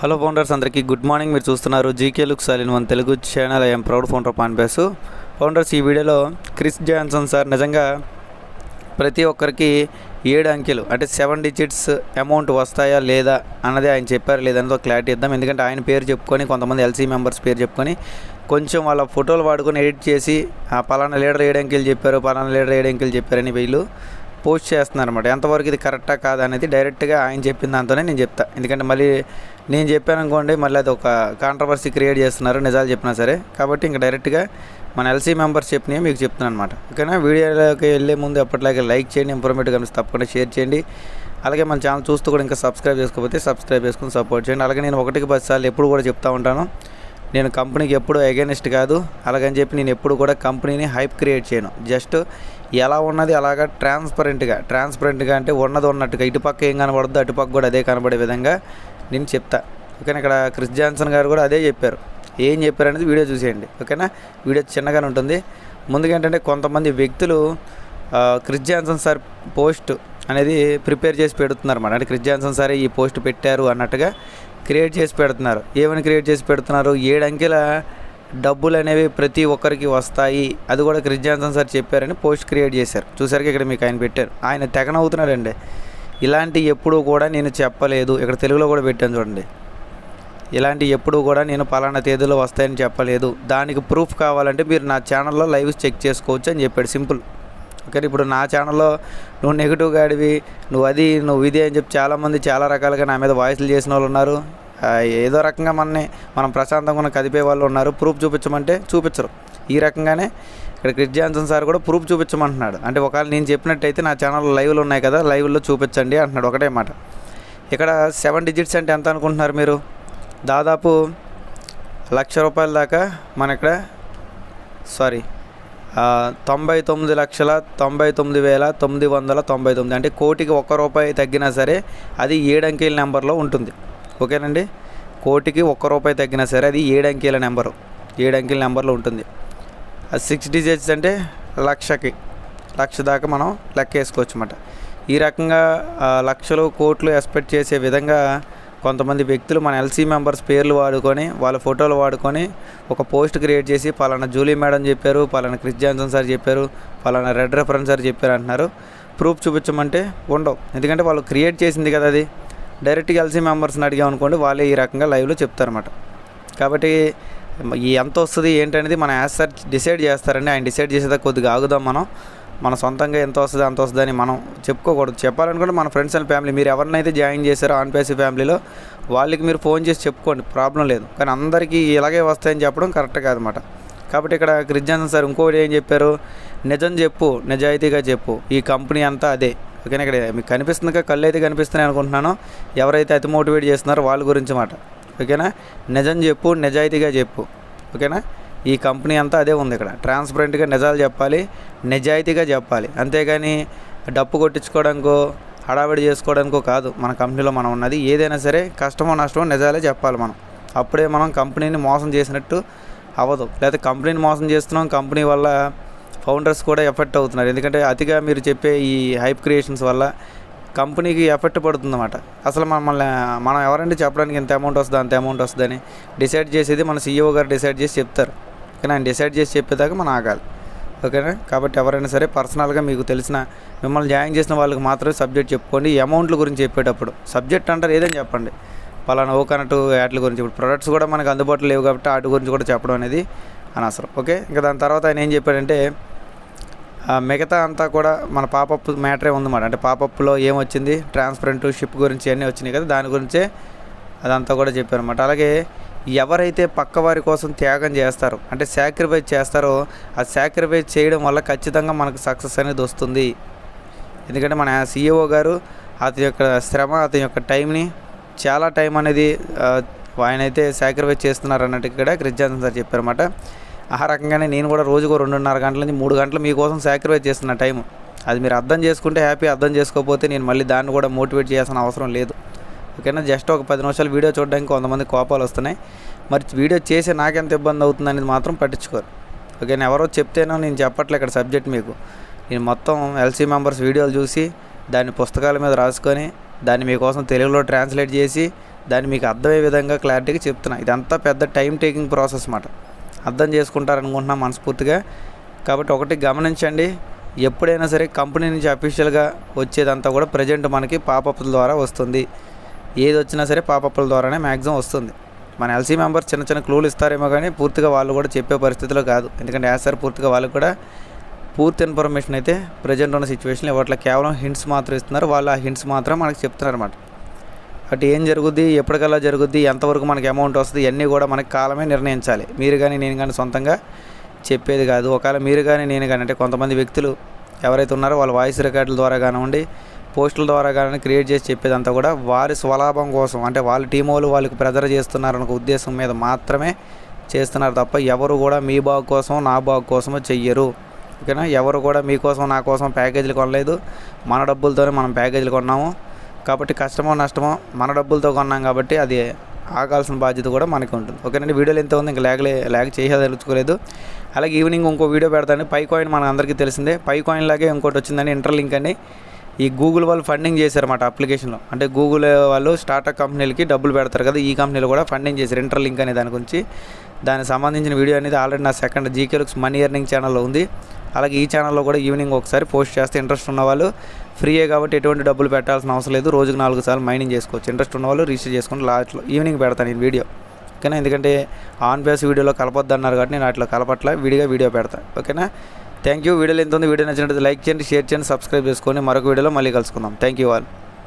Hello founders అందరికీ good morning. మీరు చూస్తున్నారు GK look సాలిన్ one Telugu channel. I'm proud founder పాన్పేస్ founders ఈ వీడియోలో క్రిస్ జాన్సన్ సార్ నిజంగా ప్రతి ఒక్కరికి ఏడు అంకెలు అంటే సెవెన్ డిజిట్స్ అమౌంట్ వస్తాయా లేదా అన్నది ఆయన చెప్పారు. లేదన్నది ఒక క్లారిటీ ఇద్దాం. ఎందుకంటే ఆయన పేరు చెప్పుకొని కొంతమంది ఎల్సీ మెంబర్స్ పేరు చెప్పుకొని కొంచెం వాళ్ళ ఫోటోలు వాడుకొని ఎడిట్ చేసి ఆ పలానా లీడర్ ఏడు అంకెలు చెప్పారు పలానా లీడర్ ఏడు అంకెలు చెప్పారని వీళ్ళు పోస్ట్ చేస్తున్నారు అనమాట ఎంతవరకు ఇది కరెక్టా కాదా అనేది డైరెక్ట్గా ఆయన చెప్పిన దాంతోనే నేను చెప్తా. ఎందుకంటే మళ్ళీ నేను చెప్పాను అనుకోండి మళ్ళీ అది ఒక కాంట్రవర్సీ క్రియేట్ చేస్తున్నారు నిజాలు చెప్పినా సరే. కాబట్టి ఇంకా డైరెక్ట్గా మన ఎల్సీ మెంబర్స్ చెప్పినవి మీకు చెప్తున్నాను అనమాట ఓకేనా? వీడియోలోకి వెళ్ళే ముందు ఎప్పటిలాగే లైక్ చేయండి ఇంప్రూవ్మెంట్ కనిపిస్తే తప్పకుండా షేర్ చేయండి. అలాగే మన ఛానల్ చూస్తూ కూడా ఇంకా సబ్స్క్రైబ్ చేసుకోకపోతే సబ్స్క్రైబ్ చేసుకుని సపోర్ట్ చేయండి. అలాగే నేను ఒకటికి పది సార్లు ఎప్పుడు కూడా చెప్తా ఉంటాను. నేను కంపెనీకి ఎప్పుడు అగేనిస్ట్ కాదు. అలాగని చెప్పి నేను ఎప్పుడు కూడా కంపెనీని హైప్ క్రియేట్ చేయను. జస్ట్ ఎలా ఉన్నది అలాగా ట్రాన్స్పరెంట్గా ట్రాన్స్పరెంట్గా అంటే ఉన్నది ఉన్నట్టుగా. ఇటుపక్క ఏం కనబడద్దు అటుపక్క కూడా అదే కనబడే విధంగా నేను చెప్తా. ఓకేనా? ఇక్కడ క్రిస్ జాన్సన్ గారు కూడా అదే చెప్పారు. ఏం చెప్పారు అనేది వీడియో చూసేయండి. ఓకేనా? వీడియో చిన్నగానే ఉంటుంది. ముందుగా ఏంటంటే కొంతమంది వ్యక్తులు క్రిస్ జాన్సన్ సార్ పోస్ట్ అనేది ప్రిపేర్ చేసి పెడుతున్నారు అన్నమాట అంటే క్రిస్ జాన్సన్ సారే ఈ పోస్ట్ పెట్టారు అన్నట్టుగా క్రియేట్ చేసి పెడుతున్నారు. ఏమని క్రియేట్ చేసి పెడుతున్నారు? ఏడు అంకెల డబ్బులు అనేవి ప్రతి ఒక్కరికి వస్తాయి. అది కూడా క్రిస్ జాన్సన్ సార్ చెప్పారని పోస్ట్ క్రియేట్ చేశారు. చూసారుగా ఇక్కడ మీకు ఆయన పెట్టారు. ఆయన తెగనవుతున్నారండి ఇలాంటి ఎప్పుడూ కూడా నేను చెప్పలేదు. ఇక్కడ తెలుగులో కూడా పెట్టాను చూడండి. ఇలాంటి ఎప్పుడు కూడా నేను పలానా తేదీలో వస్తాయని చెప్పలేదు. దానికి ప్రూఫ్ కావాలంటే మీరు నా ఛానల్లో లైవ్ చెక్ చేసుకోవచ్చు అని చెప్పాడు. సింపుల్. ఓకే ఇప్పుడు నా ఛానల్లో నువ్వు నెగిటివ్ గాడివి నువ్వు అది నువ్వు ఇది అని చెప్పి చాలామంది చాలా రకాలుగా నా మీద వాయిస్లు చేసిన వాళ్ళు ఉన్నారు. ఏదో రకంగా మనని మనం ప్రశాంతంగా ఉన్న కదిపే వాళ్ళు ఉన్నారు. ప్రూఫ్ చూపించమంటే చూపించరు. ఈ రకంగానే ఇక్కడ క్రిస్ జాన్సన్ సార్ కూడా ప్రూఫ్ చూపించమంటున్నాడు. అంటే ఒకవేళ నేను చెప్పినట్టయితే నా ఛానల్లో లైవ్లు ఉన్నాయి కదా లైవ్లో చూపించండి అంటున్నాడు ఒకటే మాట. ఇక్కడ సెవెన్ డిజిట్స్ అంటే ఎంత అనుకుంటున్నారు మీరు? దాదాపు లక్ష రూపాయల దాకా మన ఇక్కడ సారీ తొంభై తొమ్మిది లక్షల తొంభై తొమ్మిది వేల తొమ్మిది వందల తొంభై తొమ్మిది. అంటే కోటికి ఒక్క రూపాయి తగ్గినా సరే అది ఏడు అంకెల నెంబర్లో ఉంటుంది. ఓకేనండి. కోటికి ఒక్క రూపాయి తగ్గినా సరే అది ఏడు అంకెల నెంబరు. ఏడు అంకెల నెంబర్లో ఉంటుంది. అది సిక్స్ డిజిట్స్ అంటే లక్షకి. లక్ష దాకా మనం లెక్క వేసుకోవచ్చు అన్నమాట ఈ రకంగా లక్షలు కోట్లు ఎక్స్పెక్ట్ చేసే విధంగా కొంతమంది వ్యక్తులు మన ఎల్సీ మెంబర్స్ పేర్లు వాడుకొని వాళ్ళ ఫోటోలు వాడుకొని ఒక పోస్ట్ క్రియేట్ చేసి పలానా జూలీ మేడం చెప్పారు పలానా క్రిస్ జాన్సన్ సార్ చెప్పారు పలానా రెడ్ రెఫరెన్స్ సార్ చెప్పారు అంటున్నారు. ప్రూఫ్ చూపించమంటే ఉండవు. ఎందుకంటే వాళ్ళు క్రియేట్ చేసింది కదా అది. డైరెక్ట్గా ఎల్సీ మెంబర్స్ని అడిగామనుకోండి వాళ్ళే ఈ రకంగా లైవ్లో చెప్తారన్నమాట. కాబట్టి ఈ ఎంత వస్తుంది ఏంటనేది మన యాజ్ సార్ డిసైడ్ చేస్తారండి. ఆయన డిసైడ్ చేసేదా కొద్దిగా ఆగుదాం మనం. మన సొంతంగా ఎంత వస్తుంది అంత వస్తుందని మనం చెప్పుకోకూడదు. చెప్పాలనుకుంటే మన ఫ్రెండ్స్ అండ్ ఫ్యామిలీ మీరు ఎవరినైతే జాయిన్ చేశారో ఆన్ పేసి ఫ్యామిలీలో వాళ్ళకి మీరు ఫోన్ చేసి చెప్పుకోండి ప్రాబ్లం లేదు. కానీ అందరికీ ఇలాగే వస్తాయని చెప్పడం కరెక్ట్ కాదన్నమాట. కాబట్టి ఇక్కడ క్రిస్జాన్సన్ సార్ ఇంకోటి ఏం చెప్పారు? నిజం చెప్పు నిజాయితీగా చెప్పు. ఈ కంపెనీ అంతా అదే. ఓకేనా ఇక్కడ మీకు కనిపిస్తుంది కళ్ళు అయితే కనిపిస్తున్నాయి అనుకుంటున్నాను. ఎవరైతే అతి మోటివేట్ చేస్తున్నారో వాళ్ళ గురించి మాట. ఓకేనా? నిజం చెప్పు నిజాయితీగా చెప్పు. ఓకేనా? ఈ కంపెనీ అంతా అదే ఉంది ఇక్కడ. ట్రాన్స్పరెంట్గా నిజాలు చెప్పాలి నిజాయితీగా చెప్పాలి. అంతేగాని డప్పు కొట్టించుకోవడానికో హడావిడి చేసుకోవడానికో కాదు. మన కంపెనీలో మనం ఉన్నది ఏదైనా సరే కష్టమో నష్టమో నిజాలే చెప్పాలి మనం. అప్పుడే మనం కంపెనీని మోసం చేసినట్టు అవ్వదు. లేకపోతే కంపెనీని మోసం చేస్తున్నాం కంపెనీ వల్ల ఫౌండర్స్ కూడా ఎఫెక్ట్ అవుతున్నారు. ఎందుకంటే అతిగా మీరు చెప్పే ఈ హైప్ క్రియేషన్స్ వల్ల కంపెనీకి ఎఫెక్ట్ పడుతుందన్నమాట. అసలు మమ్మల్ని మనం ఎవరంటే చెప్పడానికి ఇంత అమౌంట్ వస్తుంది అంత అమౌంట్ వస్తుందని డిసైడ్ చేసేది మన సీఈఓ గారు డిసైడ్ చేసి చెప్తారు. కానీ ఆయన డిసైడ్ చేసి చెప్పేదాకా మనం ఆగాలి. ఓకేనా? కాబట్టి ఎవరైనా సరే పర్సనల్గా మీకు తెలిసిన మిమ్మల్ని జాయిన్ చేసిన వాళ్ళకి మాత్రమే సబ్జెక్ట్ చెప్పుకోండి. అమౌంట్ల గురించి చెప్పేటప్పుడు సబ్జెక్ట్ అంటారు ఏదని చెప్పండి. పలానా ఓ కనెక్ట్ యాడ్ల గురించి ఇప్పుడు ప్రొడక్ట్స్ కూడా మనకు అందుబాటులో లేవు కాబట్టి వాటి గురించి కూడా చెప్పడం అనేది అనవసరం. ఓకే? ఇంకా దాని తర్వాత ఆయన ఏం చెప్పాడంటే మిగతా అంతా కూడా మన పాపప్ మ్యాటరే ఉందన్నమాట. అంటే పాపప్లో ఏమొచ్చింది? ట్రాన్స్పరెంట్ షిప్ గురించి అన్నీ వచ్చినాయి కదా దాని గురించే అదంతా కూడా చెప్పారన్నమాట. అలాగే ఎవరైతే పక్క వారి కోసం త్యాగం చేస్తారో అంటే సాక్రిఫైస్ చేస్తారో ఆ సాక్రిఫైస్ చేయడం వల్ల ఖచ్చితంగా మనకు సక్సెస్ అనేది వస్తుంది. ఎందుకంటే మన సీఈఓ గారు అతని యొక్క శ్రమ అతని యొక్క టైంని చాలా టైం అనేది ఆయన అయితే సాక్రిఫైస్ చేస్తున్నారు అన్నట్టు ఇక్కడ క్రిస్ సార్ చెప్పారన్నమాట. ఆ రకంగానే నేను కూడా రోజుకు రెండున్నర గంటల నుంచి మూడు గంటలు మీకోసం సాక్రిఫైస్ చేస్తున్న టైం అది మీరు అర్థం చేసుకుంటే హ్యాపీ అర్థం చేసుకోకపోతే నేను మళ్ళీ దాన్ని కూడా మోటివేట్ చేయాల్సిన అవసరం లేదు. ఓకేనా జస్ట్ ఒక పది నిమిషాలు వీడియో చూడడానికి కొంతమంది కోపాలు వస్తున్నాయి. మరి వీడియో చేసే నాకెంత ఇబ్బంది అవుతుంది అనేది మాత్రం పట్టించుకోరు. ఓకేనా ఎవరో చెప్తేనో నేను చెప్పట్లే ఇక్కడ సబ్జెక్ట్ మీకు. నేను మొత్తం ఎల్సీ మెంబర్స్ వీడియోలు చూసి దాన్ని పుస్తకాల మీద రాసుకొని దాన్ని మీకోసం తెలుగులో ట్రాన్స్లేట్ చేసి దాన్ని మీకు అర్థమయ్యే విధంగా క్లారిటీగా చెప్తున్నా. ఇదంతా పెద్ద టైం టేకింగ్ ప్రాసెస్ అన్నమాట అర్థం చేసుకుంటారనుకుంటున్నాం మనస్ఫూర్తిగా. కాబట్టి ఒకటి గమనించండి ఎప్పుడైనా సరే కంపెనీ నుంచి అఫీషియల్గా వచ్చేదంతా కూడా ప్రజెంట్ మనకి పాపప్ల ద్వారా వస్తుంది. ఏది వచ్చినా సరే పాపప్ల ద్వారానే మ్యాక్సిమం వస్తుంది. మన ఎల్సీ మెంబర్స్ చిన్న చిన్న క్లూలు ఇస్తారేమో కానీ పూర్తిగా వాళ్ళు కూడా చెప్పే పరిస్థితిలో కాదు. ఎందుకంటే యాజ్ సార్ పూర్తిగా వాళ్ళు కూడా పూర్తి ఇన్ఫర్మేషన్ అయితే ప్రజెంట్ ఉన్న సిచ్యువేషన్ ఇవ్వట్లే. కేవలం హింట్స్ మాత్రం ఇస్తున్నారు. వాళ్ళు ఆ హింట్స్ మాత్రం మనకు చెప్తున్నారు అనమాట అటు ఏం జరుగుద్ది ఎప్పటికల్లా జరుగుద్ది ఎంతవరకు మనకి అమౌంట్ వస్తుంది ఇవన్నీ కూడా మనకి కాలమే నిర్ణయించాలి. మీరు కానీ నేను కానీ సొంతంగా చెప్పేది కాదు. ఒకవేళ మీరు కానీ నేను కానీ అంటే కొంతమంది వ్యక్తులు ఎవరైతే ఉన్నారో వాళ్ళ వాయిస్ రికార్డుల ద్వారా కానివ్వండి పోస్టుల ద్వారా కానీ క్రియేట్ చేసి చెప్పేదంతా కూడా వారి స్వలాభం కోసం అంటే వాళ్ళ టీం వాళ్ళు వాళ్ళకి ప్రెజర్ చేస్తున్నారు అనే ఉద్దేశం మీద మాత్రమే చేస్తున్నారు తప్ప ఎవరు కూడా మీ బాగు కోసం నా బాగు కోసమో చెయ్యరు. ఓకేనా? ఎవరు కూడా మీకోసం నా కోసం ప్యాకేజీలు కొనలేదు. మన డబ్బులతోనే మనం ప్యాకేజీలు కొన్నాము. కాబట్టి కష్టమో నష్టమో మన డబ్బులతో కొన్నాం కాబట్టి అది ఆగాల్సిన బాధ్యత కూడా మనకి ఉంటుంది. ఓకేనండి? వీడియోలు ఎంత ఉంది? ఇంకా లేగలే లేక చేసేదలుచుకోలేదు అలాగే ఈవినింగ్ ఇంకో వీడియో పెడతాను. పై కాయిన్ మన అందరికీ తెలిసిందే. పై కాయిన్ లాగే ఇంకోటి వచ్చిందని ఇంటర్లింక్ అని ఈ గూగుల్ వాళ్ళు ఫండింగ్ చేశారన్నమాట అప్లికేషన్లో అంటే గూగుల్ వాళ్ళు స్టార్టప్ కంపెనీలకి డబ్బులు పెడతారు కదా ఈ కంపెనీలు కూడా ఫండింగ్ చేశారు. ఇంటర్లింక్ అనే దాని గురించి. దానికి సంబంధించిన వీడియో అనేది ఆల్రెడీ నా second GK looks money earning ఛానల్లో ఉంది. అలాగే ఈ ఛానల్లో కూడా ఈవినింగ్ ఒకసారి పోస్ట్ చేస్తే ఇంట్రెస్ట్ ఉన్న వాళ్ళు ఫ్రీయే కాబట్టి ఎటువంటి డబ్బులు పెట్టాల్సిన అవసరం లేదు. రోజుకు నాలుగు సార్లు మైనింగ్ చేసుకోవచ్చు. ఇంట్రెస్ట్ ఉన్న వాళ్ళు రిజిస్టర్ చేసుకుని లాస్ట్లో ఈవినింగ్ పెడతాను నేను వీడియో ఓకేనా? ఎందుకంటే ఆన్ బేస్ వీడియోలో కలపొద్దు అన్నారు కాబట్టి నేను అట్లా కలపట్ల విడిగా వీడియో పెడతాను ఓకేనా? Thank you. వీడియోలు ఎంత ఉంది వీడియో నచ్చినట్టు లైక్ చేయండి షేర్ చేయండి సబ్స్క్రైబ్ చేసుకొని మరొక వీడియోలో మళ్ళీ కలుసుకుందాం. Thank you all.